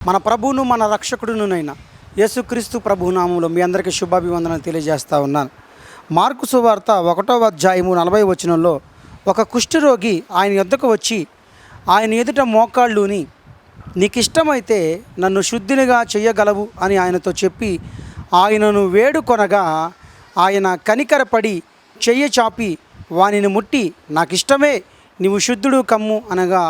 మన ప్రభువును మన రక్షకుడునునైనా యేసుక్రీస్తు ప్రభు నామంలో మీ అందరికీ శుభాభివందనలు తెలియజేస్తా ఉన్నాను. మార్కు సువార్త ఒకటో అధ్యాయము నలభై వచనంలో ఒక కుష్ఠరోగి ఆయన యొద్దకు వచ్చి ఆయన ఎదుట మోకాళ్ళుని నీకు ఇష్టమైతే నన్ను శుద్ధినిగా చేయగలవు అని ఆయనతో చెప్పి ఆయనను వేడుకొనగా ఆయన కనికరపడి చెయ్యి చాపి వానిని ముట్టి నాకు ఇష్టమే నీవు శుద్ధుడు కమ్ము అనగా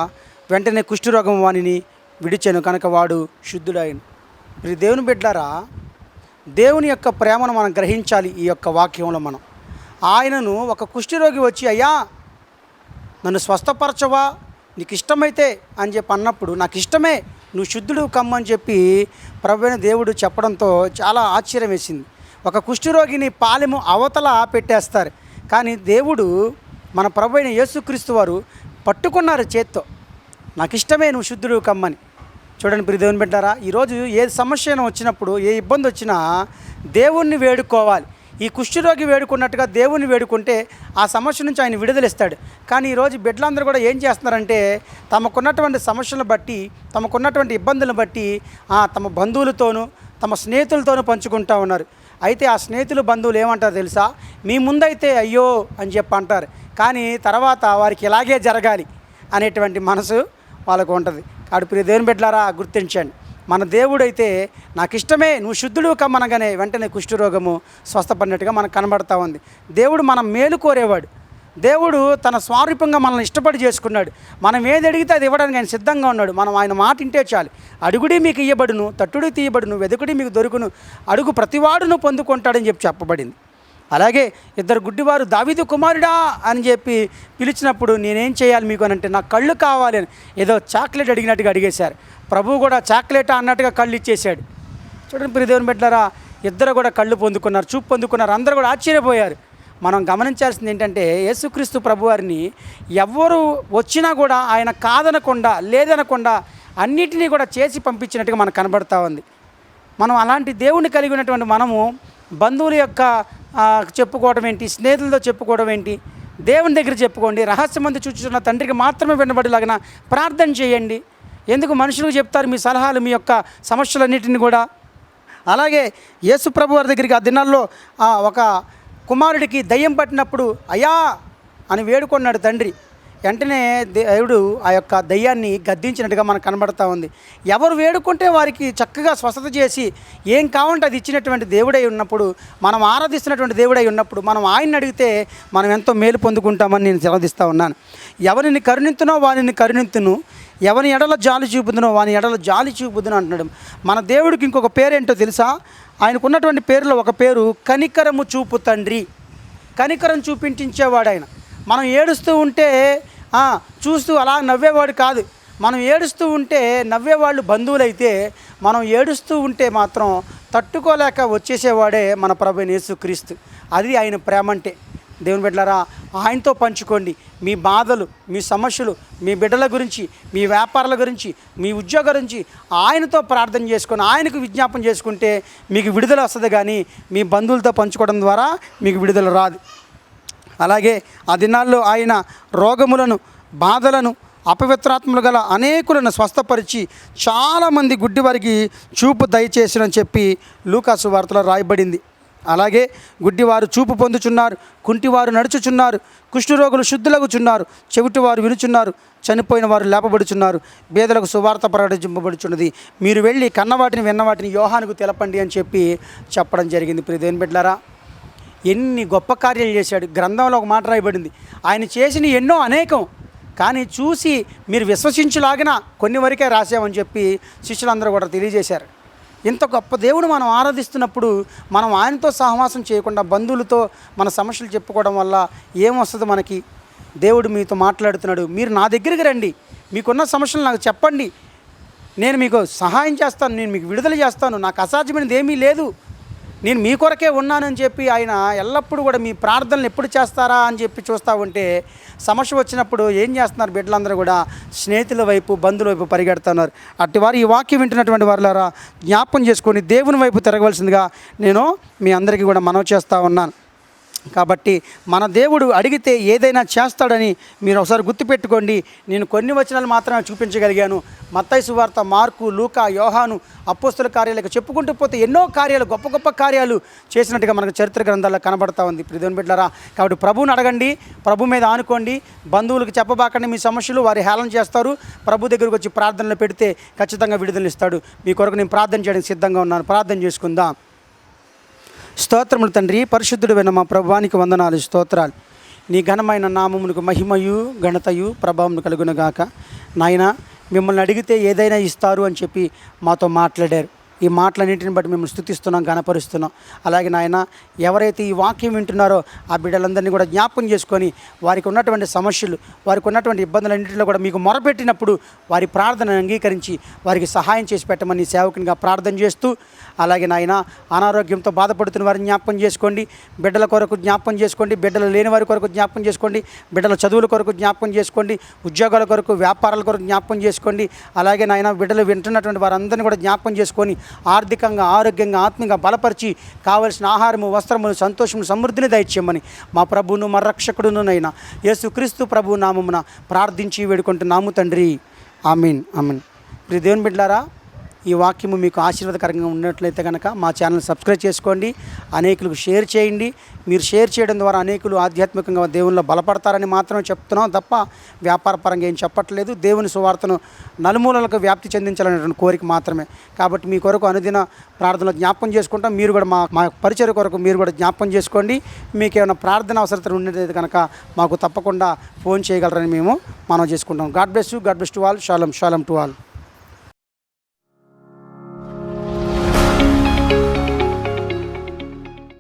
వెంటనే కుష్ఠరోగం వానిని విడిచెను కనుక వాడు శుద్ధుడైను. ప్రి దేవుని బిడ్డారా దేవుని యొక్క ప్రేమను మనం గ్రహించాలి ఈ యొక్క వాక్యంలో మనం. ఆయనను ఒక కుష్ఠిరోగి వచ్చి అయ్యా నన్ను స్వస్థపరచవా? నీకు ఇష్టమైతే అని చెప్పి అన్నప్పుడు నాకు ఇష్టమే నువ్వు శుద్ధుడు కమ్మని చెప్పి ప్రభువైన దేవుడు చెప్పడంతో చాలా ఆశ్చర్యం వేసింది. ఒక కుష్ఠరోగిని పాలెము అవతల పెట్టేస్తారు. కానీ దేవుడు మన ప్రభు అయిన యేసుక్రీస్తు వారు పట్టుకున్నారు చేత్తో. నాకు ఇష్టమే నువ్వు శుద్ధుడు కమ్మని. చూడండి ప్రియ దేవుని బిడ్డారా ఈరోజు ఏ సమస్య వచ్చినప్పుడు ఏ ఇబ్బంది వచ్చినా దేవుణ్ణి వేడుకోవాలి. ఈ కుష్ఠరోగి వేడుకున్నట్టుగా దేవుణ్ణి వేడుకుంటే ఆ సమస్య నుంచి ఆయన విడుదలిస్తాడు. కానీ ఈరోజు బిడ్డలందరూ కూడా ఏం చేస్తున్నారంటే తమకున్నటువంటి సమస్యలను బట్టి తమకున్నటువంటి ఇబ్బందులను బట్టి ఆ, తమ బంధువులతోనూ తమ స్నేహితులతోనూ పంచుకుంటూ ఉన్నారు. అయితే ఆ స్నేహితులు బంధువులు ఏమంటారు తెలుసా? మీ ముందైతే అయ్యో అని చెప్పి అంటారు. కానీ తర్వాత వారికి ఇలాగే జరగాలి అనేటువంటి మనసు వాళ్ళకు ఉంటుంది. ఆడు ప్రియ దేవుని బిడ్డలారా గుర్తించండి. మన దేవుడైతే నాకు ఇష్టమే నువ్వు శుద్ధుడు కమ్మనగానే వెంటనే కుష్ఠరోగము స్వస్థపడినట్టుగా మనకు కనబడతా ఉంది. దేవుడు మనం మేలు కోరేవాడు. దేవుడు తన స్వారూపంగా మనల్ని ఇష్టపడి చేసుకున్నాడు. మనం ఏది అడిగితే అది ఇవ్వడానికి ఆయన సిద్ధంగా ఉన్నాడు. మనం ఆయన మాట ఇంటే చాలు. అడుగుడి మీకు ఇయ్యబడును తట్టుడి తీయబడును వెదుకుడి మీకు దొరుకును అడుగు ప్రతివాడును పొందుకుంటాడని చెప్పి చెప్పబడింది. అలాగే ఇద్దరు గుడ్డివారు దావీదు కుమారుడా అని చెప్పి పిలిచినప్పుడు నేనేం చేయాలి మీకు అని అంటే నాకు కళ్ళు కావాలి అని ఏదో చాక్లెట్ అడిగినట్టుగా అడిగేశారు. ప్రభువు కూడా చాక్లెట్ అన్నట్టుగా కళ్ళు ఇచ్చేశాడు. చూడండి ప్రియదేవుని పెట్టారా ఇద్దరు కూడా కళ్ళు పొందుకున్నారు చూపు పొందుకున్నారు అందరూ కూడా ఆశ్చర్యపోయారు. మనం గమనించాల్సింది ఏంటంటే యేసుక్రీస్తు ప్రభువారిని ఎవ్వరు వచ్చినా కూడా ఆయన కాదనకుండా లేదనకుండా అన్నిటినీ కూడా చేసి పంపించినట్టుగా మనకు కనబడతా ఉంది. మనం అలాంటి దేవుణ్ణి కలిగి ఉన్నటువంటి మనము బంధువుల యొక్క చెప్పుకోవడం ఏంటి? స్నేహితులతో చెప్పుకోవడం ఏంటి? దేవుని దగ్గర చెప్పుకోండి. రహస్యమంది చూచుతున్న తండ్రికి మాత్రమే వినబడేలాగిన ప్రార్థన చేయండి. ఎందుకు మనుషులకు చెప్తారు మీ సలహాలు మీ యొక్క సమస్యలన్నిటిని కూడా? అలాగే యేసుప్రభు వారి దగ్గరికి ఆ దినాల్లో ఆ, ఒక కుమారుడికి దయ్యం పట్టినప్పుడు అయ్యా అని వేడుకున్నాడు తండ్రి. వెంటనే దేవుడు ఆ యొక్క దయ్యాన్ని గద్దించినట్టుగా మనకు కనబడతా ఉంది. ఎవరు వేడుకుంటే వారికి చక్కగా స్వస్థత చేసి ఏం కావాలంటే అది ఇచ్చినటువంటి దేవుడై ఉన్నప్పుడు మనం ఆరాధిస్తున్నటువంటి దేవుడై ఉన్నప్పుడు మనం ఆయన్ని అడిగితే మనం ఎంతో మేలు పొందుకుంటామని నేను సెలవిస్తూ ఉన్నాను. ఎవరిని కరుణింతునో వారిని కరుణింతును. ఎవరి ఎడల జాలి చూపుదునో వాని ఎడల జాలి చూపుదును అంటున్నాడు. మన దేవుడికి ఇంకొక పేరేంటో తెలుసా? ఆయనకు ఉన్నటువంటి పేరులో ఒక పేరు కనికరము చూపు తండ్రి. కనికరం చూపించేవాడు ఆయన. మనం ఏడుస్తూ ఉంటే చూస్తూ అలా నవ్వేవాడు కాదు. మనం ఏడుస్తూ ఉంటే నవ్వేవాళ్ళు బంధువులైతే మనం ఏడుస్తూ ఉంటే మాత్రం తట్టుకోలేక వచ్చేసేవాడే మన ప్రభు యేసుక్రీస్తు అది ఆయన ప్రేమ అంటే. దేవుని బిడ్డలారా ఆయనతో పంచుకోండి. మీ బాధలు మీ సమస్యలు మీ బిడ్డల గురించి మీ వ్యాపారాల గురించి మీ ఉద్యోగ గురించి ఆయనతో ప్రార్థన చేసుకొని ఆయనకు విజ్ఞాపన చేసుకుంటే మీకు విడుదల వస్తుంది కానీ మీ బంధువులతో పంచుకోవడం ద్వారా మీకు విడుదల రాదు. అలాగే ఆ దినాల్లో ఆయన రోగములను బాధలను అపవిత్రాత్మలు గల అనేకులను స్వస్థపరిచి చాలామంది గుడ్డివారికి చూపు దయచేసినని చెప్పి లూకాసు వార్తలో రాయబడింది. అలాగే గుడ్డివారు చూపు పొందుచున్నారు కుంటివారు నడుచుచున్నారు కుష్ఠరోగులు శుద్ధులగుచున్నారు చెవిటివారు వినుచున్నారు చనిపోయిన వారు లేపబడుచున్నారు బేదలకు సువార్త ప్రకటింపబడుచున్నది. మీరు వెళ్ళి కన్నవాటిని విన్నవాటిని యోహానికి తెలపండి అని చెప్పి చెప్పడం జరిగింది. ప్రియదేని బిడ్డలారా ఎన్ని గొప్ప కార్యాలు చేశాడు. గ్రంథంలో ఒక మాట రాయబడింది. ఆయన చేసిన ఎన్నో అనేకం. కానీ చూసి మీరు విశ్వసించులాగిన కొన్ని వరకే రాసామని చెప్పి శిష్యులందరూ కూడా తెలియజేశారు. ఇంత గొప్ప దేవుడు మనం ఆరాధిస్తున్నప్పుడు మనం ఆయనతో సహవాసం చేయకుండా బంధువులతో మన సమస్యలు చెప్పుకోవడం వల్ల ఏమొస్తుంది మనకి? దేవుడు మీతో మాట్లాడుతున్నాడు. మీరు నా దగ్గరికి రండి. మీకున్న సమస్యలు నాకు చెప్పండి. నేను మీకు సహాయం చేస్తాను. నేను మీకు విడుదల చేస్తాను. నాకు అసాధ్యమైనది ఏమీ లేదు. నేను మీ కొరకే ఉన్నానని చెప్పి ఆయన ఎల్లప్పుడూ కూడా మీ ప్రార్థనలు ఎప్పుడు చేస్తారా అని చెప్పి చూస్తూ ఉంటే సమస్య వచ్చినప్పుడు ఏం చేస్తున్నారు బిడ్డలందరూ కూడా? స్నేహితుల వైపు బంధువుల వైపు పరిగెడుతున్నారు. అట్టి వారు ఈ వాక్యం వింటున్నటువంటి వారులారా జ్ఞాపకం చేసుకొని దేవుని వైపు తిరగవలసిందిగా నేను మీ అందరికీ కూడా మనవి చేస్తూ ఉన్నాను. కాబట్టి మన దేవుడు అడిగితే ఏదైనా చేస్తాడని మీరు ఒకసారి గుర్తుపెట్టుకోండి. నేను కొన్ని వచనాలు మాత్రమే చూపించగలిగాను. మత్తయి సువార్త మార్కు లూకా యోహాను అపోస్తుల కార్యాలకు చెప్పుకుంటూ పోతే ఎన్నో కార్యాలు గొప్ప గొప్ప కార్యాలు చేసినట్టుగా మనకు చరిత్ర గ్రంథాల్లో కనబడతా ఉంది. ప్రిధోని బిడ్డరా కాబట్టి ప్రభువుని అడగండి ప్రభు మీద ఆనుకోండి. బంధువులకు చెప్పబాకండి మీ సమస్యలు వారి హేళన చేస్తారు. ప్రభు దగ్గరకు వచ్చి ప్రార్థనలు పెడితే ఖచ్చితంగా విడుదల ఇస్తాడు. మీ కొరకు నేను ప్రార్థన చేయడానికి సిద్ధంగా ఉన్నాను. ప్రార్థన చేసుకుందాం. స్తోత్రములు తండ్రి. పరిశుద్ధుడైన మా ప్రభానికి వందనాలు స్తోత్రాలు. నీ ఘనమైన నామమునకు మహిమయు ఘనతయు ప్రభావం కలుగునగాక. నాయన మిమ్మల్ని అడిగితే ఏదైనా ఇస్తారు అని చెప్పి మాతో మాట్లాడారు. ఈ మాటలన్నింటిని బట్టి మేము స్థుతిస్తున్నాం గణపరుస్తున్నాం అలాగే నాయన ఎవరైతే ఈ వాక్యం వింటున్నారో ఆ బిడ్డలందరినీ కూడా జ్ఞాపకం చేసుకొని వారికి ఉన్నటువంటి సమస్యలు వారికి ఉన్నటువంటి ఇబ్బందులన్నింటిలో కూడా మీకు మొరపెట్టినప్పుడు వారి ప్రార్థనను అంగీకరించి వారికి సహాయం చేసి పెట్టమని సేవకునిగా ప్రార్థన చేస్తూ అలాగే నాయన అనారోగ్యంతో బాధపడుతున్న వారిని జ్ఞాపకం చేసుకోండి బిడ్డల కొరకు జ్ఞాపకం చేసుకోండి బిడ్డలు లేని వారి కొరకు జ్ఞాపకం చేసుకోండి బిడ్డల చదువుల కొరకు జ్ఞాపకం చేసుకోండి ఉద్యోగాల కొరకు వ్యాపారాల కొరకు జ్ఞాపకం చేసుకోండి అలాగే నాయన బిడ్డలు వింటున్నటువంటి వారందరినీ కూడా జ్ఞాపకం చేసుకొని ఆర్థికంగా ఆరోగ్యంగా ఆత్మీయంగా బలపరిచి కావలసిన ఆహారము వస్త్రమును సంతోషము సమృద్ధిని దయచేయమని మా ప్రభువును మా రక్షకుడునునైనా యేసుక్రీస్తు ప్రభు నామమున ప్రార్థించి వేడుకుంటున్నాము తండ్రి. ఆమీన్. ఆమీన్. ప్రి దేవుని బిడ్డారా ఈ వాక్యము మీకు ఆశీర్వాదకరంగా ఉన్నట్లయితే కనుక మా ఛానల్ సబ్స్క్రైబ్ చేసుకోండి అనేకులకు షేర్ చేయండి. మీరు షేర్ చేయడం ద్వారా అనేకులు ఆధ్యాత్మికంగా దేవునిలో బలపడతారని మాత్రమే చెప్తున్నాం తప్ప వ్యాపారపరంగా ఏం చెప్పట్లేదు. దేవుని సువార్తను నలుమూలలకు వ్యాప్తి చెందించాలనేటువంటి కోరిక మాత్రమే. కాబట్టి మీ కొరకు అనుదిన ప్రార్థనలో జ్ఞాపకం చేసుకుంటాం. మీరు కూడా మా మా పరిచయ కొరకు మీరు కూడా జ్ఞాపకం చేసుకోండి. మీకు ఏమైనా ప్రార్థన అవసరత ఉండేది కనుక మాకు తప్పకుండా ఫోన్ చేయగలరని మేము మనం చేసుకుంటాం. God bless you. God bless to all. Shalom. Shalom to all.